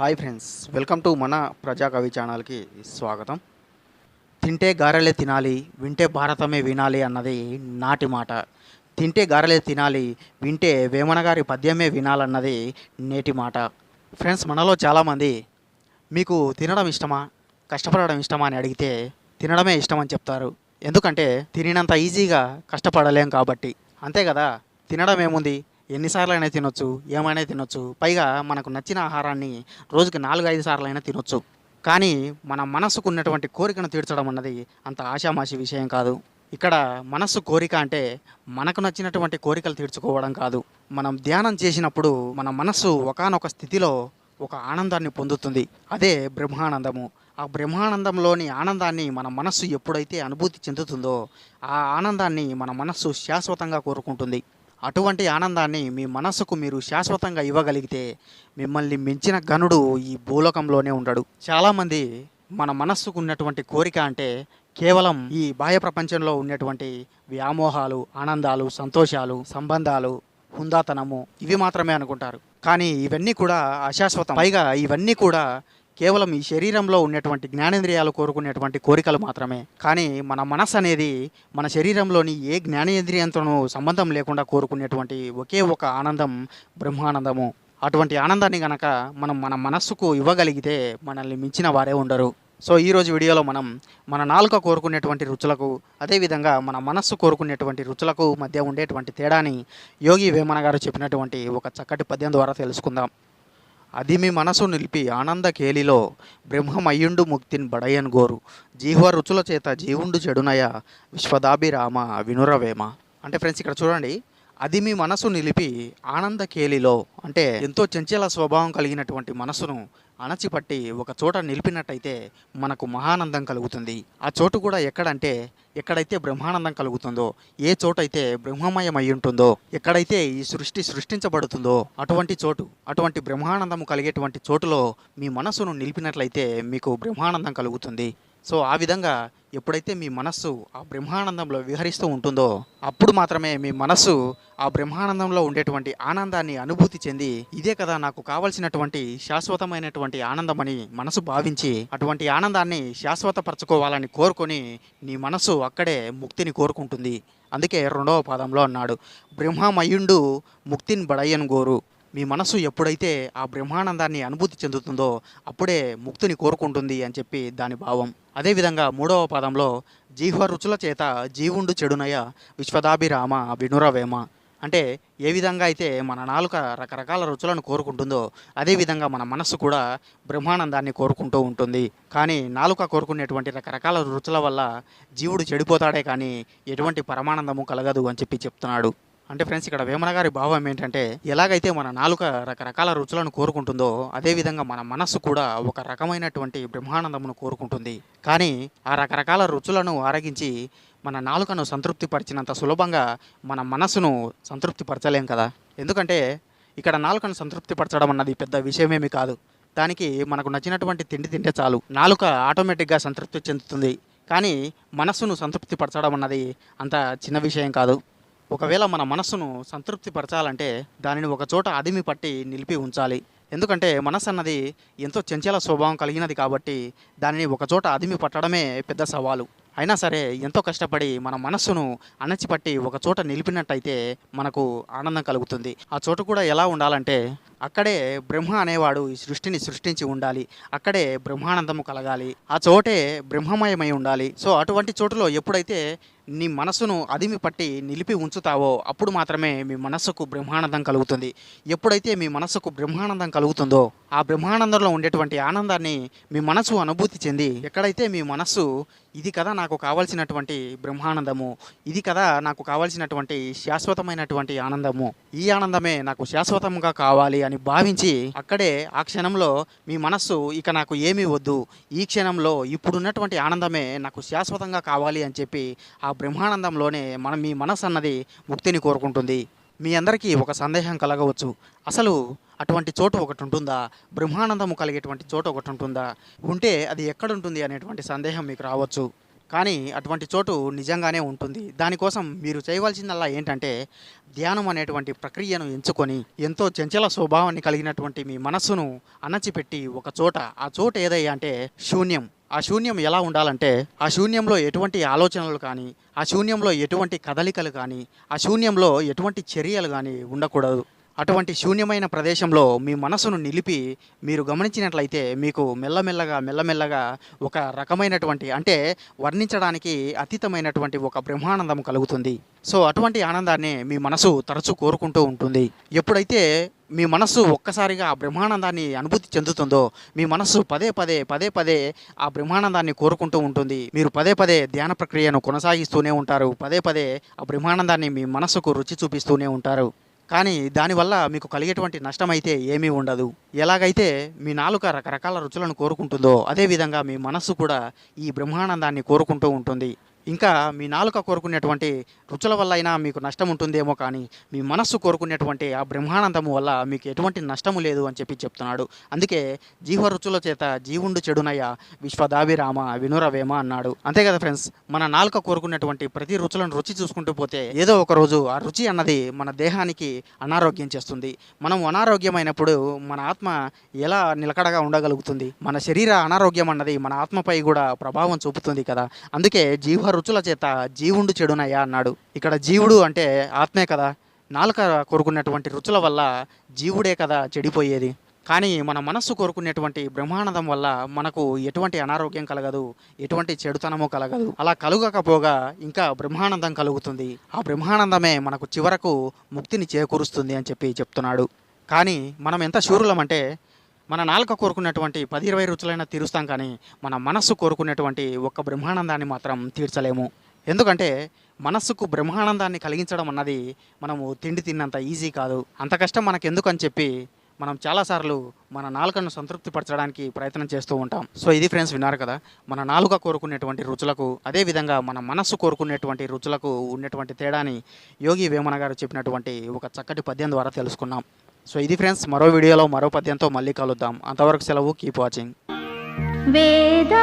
Hi friends welcome to మన ప్రజాకవి ఛానల్కి స్వాగతం. తింటే గారెలే తినాలి వింటే భారతమే వినాలి అన్నది నాటి మాట. తింటే గారెలే తినాలి వింటే వేమన గారి పద్యమే వినాలన్నది నేటి మాట. ఫ్రెండ్స్ మనలో చాలామంది మీకు తినడం ఇష్టమా? కష్టపడడం ఇష్టమా? అని అడిగితే తినడమే ఇష్టం అని చెప్తారు. ఎందుకంటే తినినంత ఈజీగా కష్టపడలేం కాబట్టి. అంతే కదా? తినడం ఏముంది ఎన్నిసార్లు అయినా తినొచ్చు ఏమైనా తినొచ్చు. పైగా మనకు నచ్చిన ఆహారాన్ని రోజుకి నాలుగు ఐదు సార్లు అయినా తినొచ్చు. కానీ మన మనసుకు ఉన్నటువంటి కోరికను తీర్చడం అన్నది అంత ఆషామాషి విషయం కాదు. ఇక్కడ మనస్సు కోరిక అంటే మనకు నచ్చినటువంటి కోరికలు తీర్చుకోవడం కాదు. మనం ధ్యానం చేసినప్పుడు మన మనస్సు ఒకానొక స్థితిలో ఒక ఆనందాన్ని పొందుతుంది. అదే బ్రహ్మానందము. ఆ బ్రహ్మానందంలోని ఆనందాన్ని మన మనస్సు ఎప్పుడైతే అనుభూతి చెందుతుందో ఆ ఆనందాన్ని మన మనస్సు శాశ్వతంగా కోరుకుంటుంది. అటువంటి ఆనందాన్ని మీ మనస్సుకు మీరు శాశ్వతంగా ఇవ్వగలిగితే మిమ్మల్ని మించిన గనుడు ఈ భూలోకంలోనే ఉండడు. చాలామంది మన మనస్సుకు ఉన్నటువంటి కోరిక అంటే కేవలం ఈ బాహ్య ప్రపంచంలో ఉన్నటువంటి వ్యామోహాలు ఆనందాలు సంతోషాలు సంబంధాలు హుందాతనము ఇవి మాత్రమే అనుకుంటారు. కానీ ఇవన్నీ కూడా అశాశ్వతం. పైగా ఇవన్నీ కూడా కేవలం ఈ శరీరంలో ఉన్నటువంటి జ్ఞానేంద్రియాలు కోరుకునేటువంటి కోరికలు మాత్రమే. కానీ మన మనసు అనేది మన శరీరంలోని ఏ జ్ఞానేంద్రియంతోనూ సంబంధం లేకుండా కోరుకునేటువంటి ఒకే ఒక ఆనందం బ్రహ్మానందము. అటువంటి ఆనందాన్ని గనక మనం మన మనస్సుకు ఇవ్వగలిగితే మనల్ని మించిన వారే ఉండరు. సో ఈరోజు వీడియోలో మనం మన నాలుక కోరుకునేటువంటి రుచులకు అదేవిధంగా మన మనస్సు కోరుకునేటువంటి రుచులకు మధ్య ఉండేటువంటి తేడాని యోగి వేమన గారు చెప్పినటువంటి ఒక చక్కటి పద్యం ద్వారా తెలుసుకుందాం. అది మీ మనసు నిలిపి ఆనంద కేలిలో బ్రహ్మమయ్యుండు ముక్తిన్ బడయన్ గోరు. జీవ రుచుల చేత జీవుండు చెడునయ విశ్వదాభిరామ వినురవేమ. అంటే ఫ్రెండ్స్ ఇక్కడ చూడండి అది మీ మనసు నిలిపి ఆనందకేలిలో అంటే ఎంతో చంచల స్వభావం కలిగినటువంటి మనసును అణచిపట్టి ఒక చోట నిలిపినట్టయితే మనకు మహానందం కలుగుతుంది. ఆ చోటు కూడా ఎక్కడంటే ఎక్కడైతే బ్రహ్మానందం కలుగుతుందో ఏ చోటైతే బ్రహ్మమయం అయి ఉంటుందో ఎక్కడైతే ఈ సృష్టి సృష్టించబడుతుందో అటువంటి చోటు అటువంటి బ్రహ్మానందము కలిగేటువంటి చోటులో మీ మనసును నిలిపినట్లయితే మీకు బ్రహ్మానందం కలుగుతుంది. సో ఆ విధంగా ఎప్పుడైతే మీ మనస్సు ఆ బ్రహ్మానందంలో విహరిస్తూ ఉంటుందో అప్పుడు మాత్రమే మీ మనస్సు ఆ బ్రహ్మానందంలో ఉండేటువంటి ఆనందాన్ని అనుభూతి చెంది ఇదే కదా నాకు కావలసినటువంటి శాశ్వతమైనటువంటి ఆనందమని మనసు భావించి అటువంటి ఆనందాన్ని శాశ్వతపరచుకోవాలని కోరుకొని నీ మనస్సు అక్కడే ముక్తిని కోరుకుంటుంది. అందుకే రెండవ పాదంలో అన్నాడు బ్రహ్మమయుండు ముక్తిని బడయ్యను గోరు మీ మనసు ఎప్పుడైతే ఆ బ్రహ్మానందాన్ని అనుభూతి చెందుతుందో అప్పుడే ముక్తిని కోరుకుంటుంది అని చెప్పి దాని భావం. అదేవిధంగా మూడవ పదంలో జీహ్వ రుచుల చేత జీవుండు చెడునయ విశ్వదాభిరామ వినురవేమ. అంటే ఏ విధంగా అయితే మన నాలుక రకరకాల రుచులను కోరుకుంటుందో అదేవిధంగా మన మనస్సు కూడా బ్రహ్మానందాన్ని కోరుకుంటూ ఉంటుంది. కానీ నాలుక కోరుకునేటువంటి రకరకాల రుచుల వల్ల జీవుడు చెడిపోతాడే కానీ ఎటువంటి పరమానందము కలగదు అని చెప్పి చెప్తున్నాడు. అంటే ఫ్రెండ్స్ ఇక్కడ వేమన గారి భావం ఏంటంటే ఎలాగైతే మన నాలుక రకరకాల రుచులను కోరుకుంటుందో అదేవిధంగా మన మనస్సు కూడా ఒక రకమైనటువంటి బ్రహ్మానందమును కోరుకుంటుంది. కానీ ఆ రకరకాల రుచులను ఆరగించి మన నాలుకను సంతృప్తిపరిచినంత సులభంగా మన మనస్సును సంతృప్తిపరచలేం కదా? ఎందుకంటే ఇక్కడ నాలుకను సంతృప్తిపరచడం అన్నది పెద్ద విషయమేమి కాదు. దానికి మనకు నచ్చినటువంటి తిండి తింటే చాలు. నాలుక ఆటోమేటిక్గా సంతృప్తి చెందుతుంది. కానీ మనస్సును సంతృప్తిపరచడం అన్నది అంత చిన్న విషయం కాదు. ఒకవేళ మన మనస్సును సంతృప్తి పరచాలంటే దానిని ఒక చోట అదిమి పట్టి నిలిపి ఉంచాలి. ఎందుకంటే మనసు అన్నది ఎంతో చంచల స్వభావం కలిగినది కాబట్టి దానిని ఒకచోట అదిమి పట్టడమే పెద్ద సవాలు. అయినా సరే ఎంతో కష్టపడి మన మనస్సును అణచిపట్టి ఒక చోట నిలిపినట్టయితే మనకు ఆనందం కలుగుతుంది. ఆ చోట కూడా ఎలా ఉండాలంటే అక్కడే బ్రహ్మ అనేవాడు ఈ సృష్టిని సృష్టించి ఉండాలి. అక్కడే బ్రహ్మానందము కలగాలి. ఆ చోటే బ్రహ్మమయమై ఉండాలి. సో అటువంటి చోటులో ఎప్పుడైతే నీ మనసును అదిమి పట్టి నిలిపి ఉంచుతావో అప్పుడు మాత్రమే మీ మనస్సుకు బ్రహ్మానందం కలుగుతుంది. ఎప్పుడైతే మీ మనస్సుకు బ్రహ్మానందం కలుగుతుందో ఆ బ్రహ్మానందంలో ఉండేటువంటి ఆనందాన్ని మీ మనసు అనుభూతి చెంది ఎక్కడైతే మీ మనస్సు ఇది కదా నాకు కావాల్సినటువంటి బ్రహ్మానందము ఇది కదా నాకు కావాల్సినటువంటి శాశ్వతమైనటువంటి ఆనందము ఈ ఆనందమే నాకు శాశ్వతంగా కావాలి అని భావించి అక్కడే ఆ క్షణంలో మీ మనస్సు ఇక నాకు ఏమీ వద్దు ఈ క్షణంలో ఇప్పుడున్నటువంటి ఆనందమే నాకు శాశ్వతంగా కావాలి అని చెప్పి ఆ బ్రహ్మానందంలోనే మనం మీ మనస్సు అన్నది ముక్తిని కోరుకుంటుంది. మీ అందరికీ ఒక సందేహం కలగవచ్చు. అసలు అటువంటి చోటు ఒకటి ఉంటుందా? బ్రహ్మానందము కలిగేటువంటి చోటు ఒకటి ఉంటుందా? ఉంటే అది ఎక్కడ ఉంటుంది అనేటువంటి సందేహం మీకు రావచ్చు. కానీ అటువంటి చోటు నిజంగానే ఉంటుంది. దానికోసం మీరు చేయవలసిందల్లా ఏంటంటే ధ్యానం అనేటువంటి ప్రక్రియను ఎంచుకొని ఎంతో చంచల స్వభావాన్ని కలిగినటువంటి మీ మనస్సును అణచిపెట్టి ఒక చోట ఆ చోట ఏదయ్యా అంటే శూన్యం. ఆ శూన్యం ఎలా ఉండాలంటే ఆ శూన్యంలో ఎటువంటి ఆలోచనలు కానీ ఆ శూన్యంలో ఎటువంటి కదలికలు కానీ ఆ శూన్యంలో ఎటువంటి చర్యలు కానీ ఉండకూడదు. అటువంటి శూన్యమైన ప్రదేశంలో మీ మనసును నిలిపి మీరు గమనించినట్లయితే మీకు మెల్లమెల్లగా మెల్లమెల్లగా ఒక రకమైనటువంటి అంటే వర్ణించడానికి అతీతమైనటువంటి ఒక బ్రహ్మానందం కలుగుతుంది. సో అటువంటి ఆనందాన్ని మీ మనసు తరచూ కోరుకుంటూ ఉంటుంది. ఎప్పుడైతే మీ మనస్సు ఒక్కసారిగా ఆ బ్రహ్మానందాన్ని అనుభూతి చెందుతుందో మీ మనస్సు పదే పదే పదే పదే ఆ బ్రహ్మానందాన్ని కోరుకుంటూ ఉంటుంది. మీరు పదే పదే ధ్యాన ప్రక్రియను కొనసాగిస్తూనే ఉంటారు. పదే పదే ఆ బ్రహ్మానందాన్ని మీ మనస్సుకు రుచి చూపిస్తూనే ఉంటారు. కానీ దానివల్ల మీకు కలిగేటువంటి నష్టం అయితే ఏమీ ఉండదు. ఎలాగైతే మీ నాలుక రకరకాల రుచులను కోరుకుంటుందో అదేవిధంగా మీ మనస్సు కూడా ఈ బ్రహ్మానందాన్ని కోరుకుంటూ ఉంటుంది. ఇంకా మీ నాలుక కోరుకునేటువంటి రుచుల వల్ల అయినా మీకు నష్టం ఉంటుందేమో కానీ మీ మనస్సు కోరుకునేటువంటి ఆ బ్రహ్మానందము వల్ల మీకు ఎటువంటి నష్టము లేదు అని చెప్పి చెప్తున్నాడు. అందుకే జీవ రుచుల చేత జీవుండు చెడునయ్య విశ్వదాభిరామ వినురవేమ అన్నాడు. అంతే కదా ఫ్రెండ్స్ మన నాలుక కోరుకున్నటువంటి ప్రతి రుచులను రుచి చూసుకుంటూ పోతే ఏదో ఒక రోజు ఆ రుచి అన్నది మన దేహానికి అనారోగ్యం చేస్తుంది. మనం అనారోగ్యమైనప్పుడు మన ఆత్మ ఎలా నిలకడగా ఉండగలుగుతుంది? మన శరీర అనారోగ్యం అన్నది మన ఆత్మపై కూడా ప్రభావం చూపుతుంది కదా. అందుకే జీవ రుచుల చేత జీవుండు చెడునయ్యా అన్నాడు. ఇక్కడ జీవుడు అంటే ఆత్మే కదా. నాలుక కోరుకున్నటువంటి రుచుల వల్ల జీవుడే కదా చెడిపోయేది. కానీ మన మనస్సు కోరుకునేటువంటి బ్రహ్మానందం వల్ల మనకు ఎటువంటి అనారోగ్యం కలగదు ఎటువంటి చెడుతనము కలగదు. అలా కలుగకపోగా ఇంకా బ్రహ్మానందం కలుగుతుంది. ఆ బ్రహ్మానందమే మనకు చివరకు ముక్తిని చేకూరుస్తుంది అని చెప్పి చెప్తున్నాడు. కానీ మనం ఎంత శూరులమంటే మన నాలుక కోరుకున్నటువంటి పది ఇరవై రుచులైనా తీరుస్తాం కానీ మన మనస్సు కోరుకున్నటువంటి ఒక్క బ్రహ్మానందాన్ని మాత్రం తీర్చలేము. ఎందుకంటే మనస్సుకు బ్రహ్మానందాన్ని కలిగించడం అన్నది మనము తిండి తిన్నంత ఈజీ కాదు. అంత కష్టం మనకెందుకు అని చెప్పి మనం చాలాసార్లు మన నాలుకను సంతృప్తిపరచడానికి ప్రయత్నం చేస్తూ ఉంటాం. సో ఇది ఫ్రెండ్స్ విన్నారు కదా మన నాలుక కోరుకునేటువంటి రుచులకు అదేవిధంగా మన మనస్సు కోరుకునేటువంటి రుచులకు ఉన్నటువంటి తేడాని యోగి వేమన గారు చెప్పినటువంటి ఒక చక్కటి పద్యం ద్వారా తెలుసుకున్నాం. సో ఇది ఫ్రెండ్స్ మరో వీడియోలో మరో పద్యంతో మళ్ళీ కలుద్దాం. అంతవరకు సెలవు కీప్ వాచింగ్ వేదా